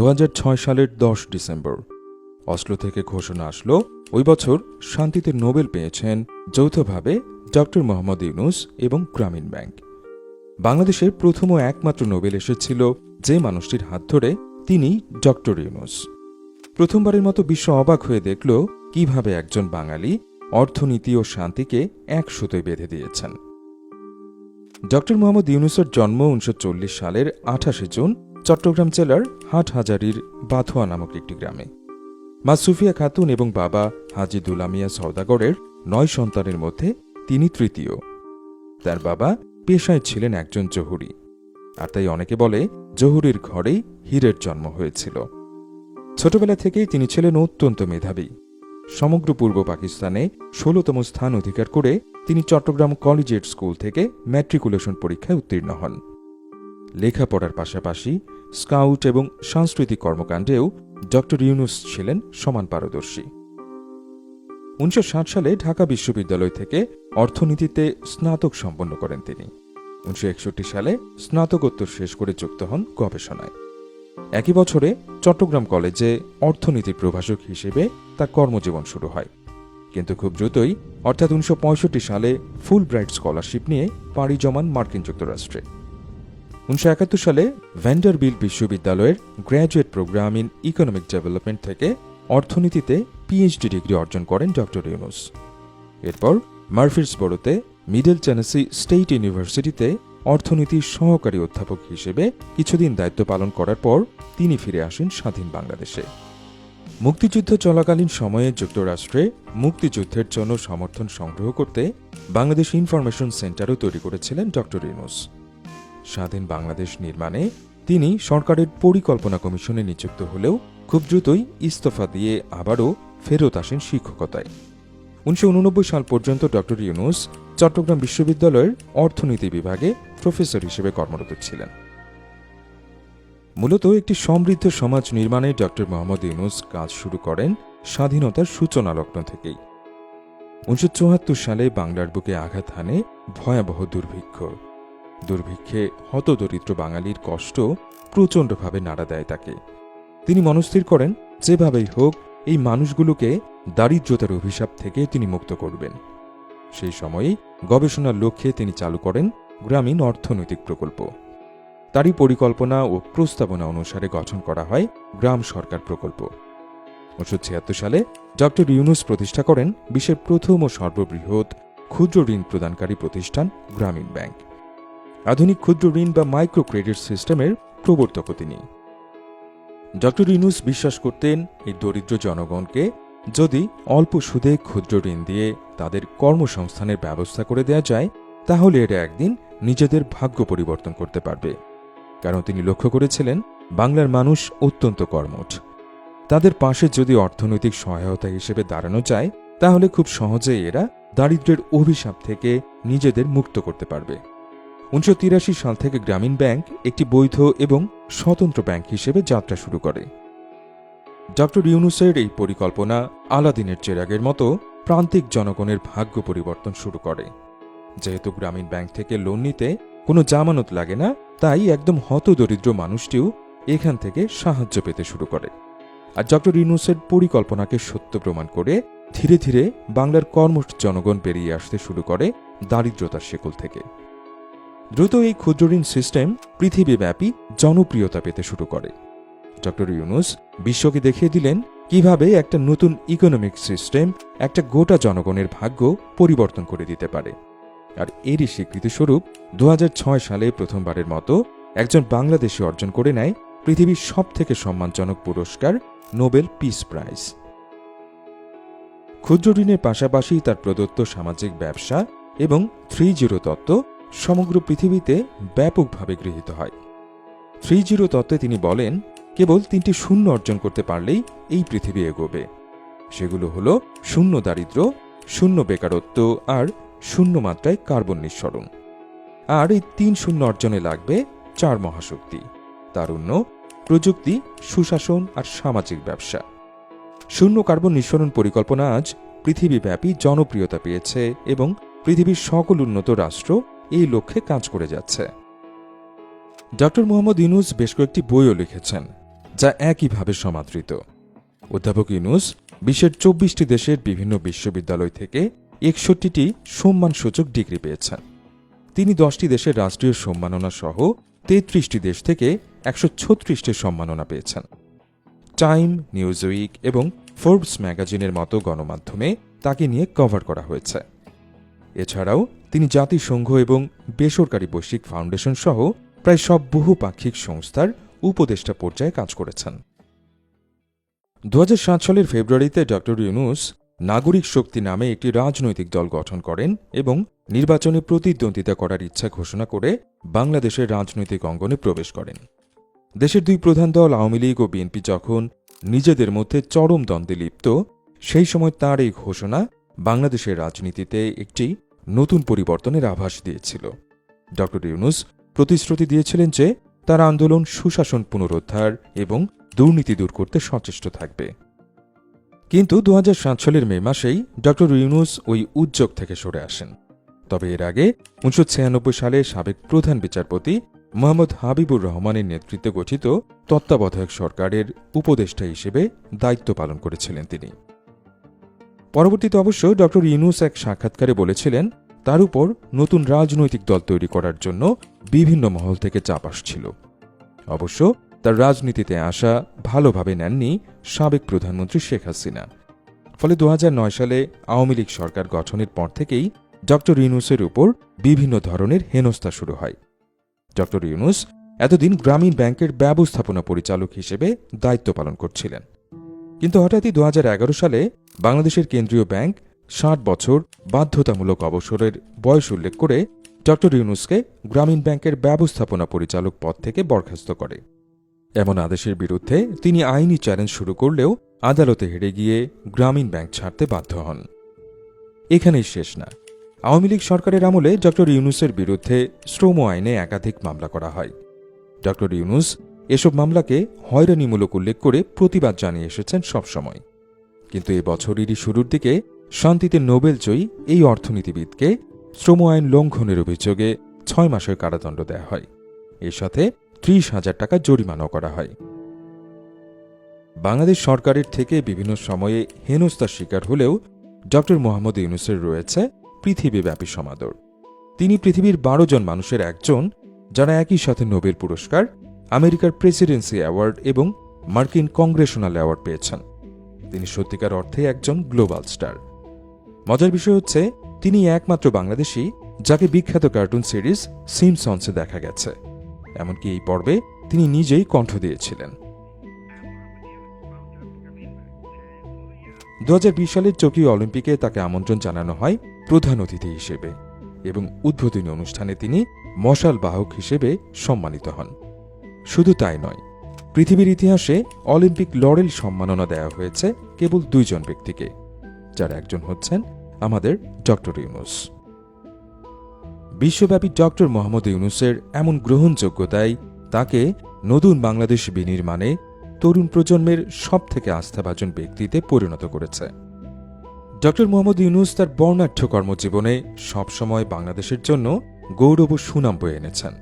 দু সালের দশ ডিসেম্বর। অসলো থেকে ঘোষণা আসলো, ওই বছর শান্তিতে নোবেল পেয়েছেন যৌথভাবে ডক্টর মোহাম্মদ ইউনুস এবং গ্রামীণ ব্যাংক। বাংলাদেশের প্রথম ও একমাত্র নোবেল এসেছিল যে মানুষটির হাত ধরে তিনি ডক্টর ইউনুস। প্রথমবারের মতো বিশ্ব অবাক হয়ে দেখল কীভাবে একজন বাঙালি অর্থনীতি ও শান্তিকে এক সুতোয় বেঁধে দিয়েছেন। ডক্টর মোহাম্মদ ইউনুসের জন্ম উনিশশো চল্লিশ সালের আঠাশে জুন চট্টগ্রাম জেলার হাটহাজারির বাথুয়া নামক একটি গ্রামে। মা সুফিয়া খাতুন এবং বাবা হাজি দুলামিয়া সওদাগরের নয় সন্তানের মধ্যে তিনি তৃতীয়। তার বাবা পেশায় ছিলেন একজন জহুরি। আর তাই অনেকে বলে জহুরির ঘরেই হীরের জন্ম হয়েছিল। ছোটবেলা থেকেই তিনি ছিলেন অত্যন্ত মেধাবী। সমগ্র পূর্ব পাকিস্তানে ষোলতম স্থান অধিকার করে তিনি চট্টগ্রাম কলেজিয়েট স্কুল থেকে ম্যাট্রিকুলেশন পরীক্ষায় উত্তীর্ণ হন। লেখাপড়ার পাশাপাশি স্কাউট এবং সাংস্কৃতিক কর্মকাণ্ডেও ডক্টর ইউনুস ছিলেন সমান পারদর্শী। উনিশশো সালে ঢাকা বিশ্ববিদ্যালয় থেকে অর্থনীতিতে স্নাতক সম্পন্ন করেন তিনি। উনিশশো একষট্টি সালে স্নাতকোত্তর শেষ করে যুক্ত হন গবেষণায়। একই বছরে চট্টগ্রাম কলেজে অর্থনীতির প্রভাষক হিসেবে তার কর্মজীবন শুরু হয়। কিন্তু খুব দ্রুতই, অর্থাৎ উনিশশো পঁয়ষট্টি সালে ফুল ব্রাইট স্কলারশিপ নিয়ে পাড়ি জমান মার্কিন যুক্তরাষ্ট্রে। উনিশশো একাত্তর সালে ভ্যান্ডারবিল বিশ্ববিদ্যালয়ের graduate program in economic development থেকে অর্থনীতিতে পিএইচডি ডিগ্রি অর্জন করেন ডক্টর ইউনুস। এরপর মার্ফিসবরোতে মিডল টেনেসি স্টেট ইউনিভার্সিটিতে অর্থনীতির সহকারী অধ্যাপক হিসেবে কিছুদিন দায়িত্ব পালন করার পর তিনি ফিরে আসেন স্বাধীন বাংলাদেশে। মুক্তিযুদ্ধ চলাকালীন সময়ে যুক্তরাষ্ট্রে মুক্তিযুদ্ধের জন্য সমর্থন সংগ্রহ করতে বাংলাদেশ ইনফরমেশন সেন্টারও তৈরি করেছিলেন ডক্টর ইউনুস। স্বাধীন বাংলাদেশ নির্মাণে তিনি সরকারের পরিকল্পনা কমিশনে নিযুক্ত হলেও খুব দ্রুতই ইস্তফা দিয়ে আবারও ফেরত আসেন শিক্ষকতায়। উনিশশো উননব্বই সাল পর্যন্ত ডক্টর ইউনুস চট্টগ্রাম বিশ্ববিদ্যালয়ের অর্থনীতি বিভাগে প্রফেসর হিসেবে কর্মরত ছিলেন। মূলত একটি সমৃদ্ধ সমাজ নির্মাণে ডক্টর মোহাম্মদ ইউনুস কাজ শুরু করেন স্বাধীনতার সূচনা লগ্ন থেকেই। উনিশশো চুয়াত্তর সালে বাংলার বুকে আঘাত হানে ভয়াবহ দুর্ভিক্ষ। দুর্ভিক্ষে হতদরিদ্র বাঙালির কষ্ট প্রচণ্ডভাবে নাড়া দেয় তাকে। তিনি মনস্থির করেন, যেভাবেই হোক, এই মানুষগুলোকে দারিদ্রতার অভিশাপ থেকে তিনি মুক্ত করবেন। সেই সময়েই গবেষণার লক্ষ্যে তিনি চালু করেন গ্রামীণ অর্থনৈতিক প্রকল্প। তারই পরিকল্পনা ও প্রস্তাবনা অনুসারে গঠন করা হয় গ্রাম সরকার প্রকল্প। উনিশশো ছিয়াত্তর সালে ডক্টর ইউনুস প্রতিষ্ঠা করেন বিশ্বের প্রথম ও সর্ববৃহৎ ক্ষুদ্র ঋণ প্রদানকারী প্রতিষ্ঠান গ্রামীণ ব্যাংক। আধুনিক ক্ষুদ্র ঋণ বা মাইক্রো ক্রেডিট সিস্টেমের প্রবর্তকও তিনি। ডক্টর ইউনুস বিশ্বাস করতেন, এই দরিদ্র জনগণকে যদি অল্প সুদে ক্ষুদ্র ঋণ দিয়ে তাদের কর্মসংস্থানের ব্যবস্থা করে দেয়া যায়, তাহলে এরা একদিন নিজেদের ভাগ্য পরিবর্তন করতে পারবে। কারণ তিনি লক্ষ্য করেছিলেন, বাংলার মানুষ অত্যন্ত কর্মঠ। তাদের পাশে যদি অর্থনৈতিক সহায়তা হিসেবে দাঁড়ানো যায়, তাহলে খুব সহজেই এরা দারিদ্র্যের অভিশাপ থেকে নিজেদের মুক্ত করতে পারবে। উনিশশো তিরাশি সাল থেকে গ্রামীণ ব্যাংক একটি বৈধ এবং স্বতন্ত্র ব্যাংক হিসেবে যাত্রা শুরু করে। ডক্টর ইউনুসের এই পরিকল্পনা আলাদিনের চেরাগের মতো প্রান্তিক জনগণের ভাগ্য পরিবর্তন শুরু করে। যেহেতু গ্রামীণ ব্যাংক থেকে লোন নিতে কোনো জামানত লাগে না, তাই একদম হতদরিদ্র মানুষটিও এখান থেকে সাহায্য পেতে শুরু করে। আর ডক্টর ইউনুসের পরিকল্পনাকে সত্য প্রমাণ করে ধীরে ধীরে বাংলার কর্মঠ জনগণ বেরিয়ে আসতে শুরু করে দারিদ্রতার শেকল থেকে। দ্রুত এই ক্ষুদ্র ঋণ সিস্টেম পৃথিবীব্যাপী জনপ্রিয়তা পেতে শুরু করে। ডক্টর ইউনুস বিশ্বকে দেখিয়ে দিলেন কীভাবে একটা নতুন ইকোনমিক সিস্টেম একটা গোটা জনগণের ভাগ্য পরিবর্তন করে দিতে পারে। আর এরই স্বীকৃতিস্বরূপ দু হাজার ছয় সালে প্রথমবারের মতো একজন বাংলাদেশি অর্জন করে নেয় পৃথিবীর সব থেকে সম্মানজনক পুরস্কার নোবেল পিস প্রাইজ। ক্ষুদ্র ঋণের পাশাপাশি তার প্রদত্ত সামাজিক ব্যবসা এবং থ্রি জিরো তত্ত্ব সমগ্র পৃথিবীতে ব্যাপকভাবে গৃহীত হয়। থ্রি জিরো তত্ত্বে তিনি বলেন, কেবল তিনটি শূন্য অর্জন করতে পারলেই এই পৃথিবী এগোবে। সেগুলো হল শূন্য দারিদ্র, শূন্য বেকারত্ব আর শূন্য মাত্রায় কার্বন নিঃসরণ। আর এই তিন শূন্য অর্জনে লাগবে চার মহাশক্তি। তারুণ্য, প্রযুক্তি, সুশাসন আর সামাজিক ব্যবসা। শূন্য কার্বন নিঃসরণ পরিকল্পনা আজ পৃথিবীব্যাপী জনপ্রিয়তা পেয়েছে এবং পৃথিবীর সকল উন্নত রাষ্ট্র এই লক্ষ্যে কাজ করে যাচ্ছে। ডক্টর মোহাম্মদ ইনুস বেশ কয়েকটি বইও লিখেছেন, যা একইভাবে সমাদৃত। অধ্যাপক ইউনুস বিশ্বের চব্বিশটি দেশের বিভিন্ন বিশ্ববিদ্যালয় থেকে একষট্টিটি সম্মানসূচক ডিগ্রি পেয়েছেন। তিনি দশটি দেশের রাষ্ট্রীয় সম্মাননা সহ তেত্রিশটি দেশ থেকে একশো ছত্রিশটি সম্মাননা পেয়েছেন। টাইম, নিউজউইক এবং ফোর্বস ম্যাগাজিনের মতো গণমাধ্যমে তাকে নিয়ে কভার করা হয়েছে। এছাড়াও তিনি জাতিসংঘ এবং বেসরকারি বৈশ্বিক ফাউন্ডেশন সহ প্রায় সব বহুপাক্ষিক সংস্থার উপদেষ্টা পর্যায়ে কাজ করেছেন। দু হাজার সাত সালের ফেব্রুয়ারিতে ড ইউনুস নাগরিক শক্তি নামে একটি রাজনৈতিক দল গঠন করেন এবং নির্বাচনে প্রতিদ্বন্দ্বিতা করার ইচ্ছা ঘোষণা করে বাংলাদেশের রাজনৈতিক অঙ্গনে প্রবেশ করেন। দেশের দুই প্রধান দল আওয়ামী লীগ ও বিএনপি যখন নিজেদের মধ্যে চরম দ্বন্দ্বে লিপ্ত, সেই সময় তার এই ঘোষণা বাংলাদেশের রাজনীতিতে একটি নতুন পরিবর্তনের আভাস দিয়েছিল। ড ইউনুস প্রতিশ্রুতি দিয়েছিলেন যে তার আন্দোলন সুশাসন পুনরুদ্ধার এবং দুর্নীতি দূর করতে সচেষ্ট থাকবে। কিন্তু দু হাজার সাত সালের মে মাসেই ড ইউনুস ওই উদ্যোগ থেকে সরে আসেন। তবে এর আগে উনিশশো ছিয়ানব্বই সালে সাবেক প্রধান বিচারপতি মোহাম্মদ হাবিবুর রহমানের নেতৃত্বে গঠিত তত্ত্বাবধায়ক সরকারের উপদেষ্টা হিসেবে দায়িত্ব পালন করেছিলেন তিনি। পরবর্তীতে অবশ্য ড ইউনুস এক সাক্ষাৎকারে বলেছিলেন, তার উপর নতুন রাজনৈতিক দল তৈরি করার জন্য বিভিন্ন মহল থেকে চাপ আসছিল। অবশ্য তার রাজনীতিতে আসা ভালোভাবে নেননি সাবেক প্রধানমন্ত্রী শেখ হাসিনা। ফলে দু হাজার নয় সালে আওয়ামী লীগ সরকার গঠনের পর থেকেই ড ইউনুসের উপর বিভিন্ন ধরনের হেনস্থা শুরু হয়। ড ইউনুস এতদিন গ্রামীণ ব্যাংকের ব্যবস্থাপনা পরিচালক হিসেবে দায়িত্ব পালন করছিলেন। কিন্তু হঠাৎই দু হাজার এগারো সালে বাংলাদেশের কেন্দ্রীয় ব্যাংক ষাট বছর বাধ্যতামূলক অবসরের বয়স উল্লেখ করে ডক্টর ইউনুসকে গ্রামীণ ব্যাংকের ব্যবস্থাপনা পরিচালক পদ থেকে বরখাস্ত করে। এমন আদেশের বিরুদ্ধে তিনি আইনি চ্যালেঞ্জ শুরু করলেও আদালতে হেরে গিয়ে গ্রামীণ ব্যাংক ছাড়তে বাধ্য হন। এখানেই শেষ না। আওয়ামী লীগ সরকারের আমলে ডক্টর ইউনুসের বিরুদ্ধে শ্রম আইনে একাধিক মামলা করা হয়। ডক্টর ইউনুস এসব মামলাকে হয়রানিমূলক উল্লেখ করে প্রতিবাদ জানিয়ে এসেছেন সবসময়। কিন্তু এ বছরেরই শুরুর দিকে শান্তিতে নোবেল জয়ী এই অর্থনীতিবিদকে শ্রম আইন লঙ্ঘনের অভিযোগে ছয় মাসের কারাদণ্ড দেয়া হয়। এর সাথে ত্রিশ হাজার টাকা জরিমানাও করা হয়। বাংলাদেশ সরকারের থেকে বিভিন্ন সময়ে হেনস্থার শিকার হলেও ড মোহাম্মদ ইউনুসের রয়েছে পৃথিবীব্যাপী সমাদর। তিনি পৃথিবীর বারো জন মানুষের একজন, যারা একই সাথে নোবেল পুরস্কার আমেরিকার প্রেসিডেন্সি অ্যাওয়ার্ড এবং মার্কিন কংগ্রেশনাল অ্যাওয়ার্ড পেয়েছেন। তিনি সত্যিকার অর্থে একজন গ্লোবাল স্টার। মজার বিষয় হচ্ছে, তিনি একমাত্র বাংলাদেশি যাকে বিখ্যাত কার্টুন সিরিজ সিমসন্সে দেখা গেছে। এমনকি এই পর্বে তিনি নিজেই কণ্ঠ দিয়েছিলেন। দু হাজার বিশ সালের টোকিও অলিম্পিকে তাকে আমন্ত্রণ জানানো হয় প্রধান অতিথি হিসেবে এবং উদ্বোধনী অনুষ্ঠানে তিনি মশাল বাহক হিসেবে সম্মানিত হন। শুধু তাই নয়, পৃথিবীর ইতিহাসে অলিম্পিক লরেল সম্মাননা দেওয়া হয়েছে কেবল দুইজন ব্যক্তিকে, যার একজন হচ্ছেন আমাদের ডক্টর ইউনুস। বিশ্বব্যাপী ডক্টর মোহাম্মদ ইউনুসের এমন গ্রহণযোগ্যতাই তাকে নতুন বাংলাদেশ বিনির্মাণে তরুণ প্রজন্মের সব থেকে আস্থাভাজন ব্যক্তিতে পরিণত করেছে। ডক্টর মোহাম্মদ ইউনুস তার বর্ণাঢ্য কর্মজীবনে সবসময় বাংলাদেশের জন্য গৌরব ও সুনাম বয়ে এনেছেন।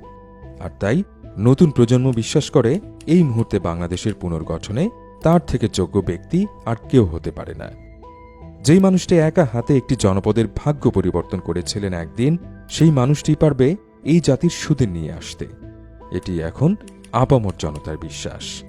আর তাই নতুন প্রজন্ম বিশ্বাস করে, এই মুহূর্তে বাংলাদেশের পুনর্গঠনে তার থেকে যোগ্য ব্যক্তি আর কেউ হতে পারে না। যেই মানুষটি একা হাতে একটি জনপদের ভাগ্য পরিবর্তন করেছিলেন একদিন, সেই মানুষটি পারবে এই জাতির সুদের নিয়ে আসতে। এটি এখন আপামর জনতার বিশ্বাস।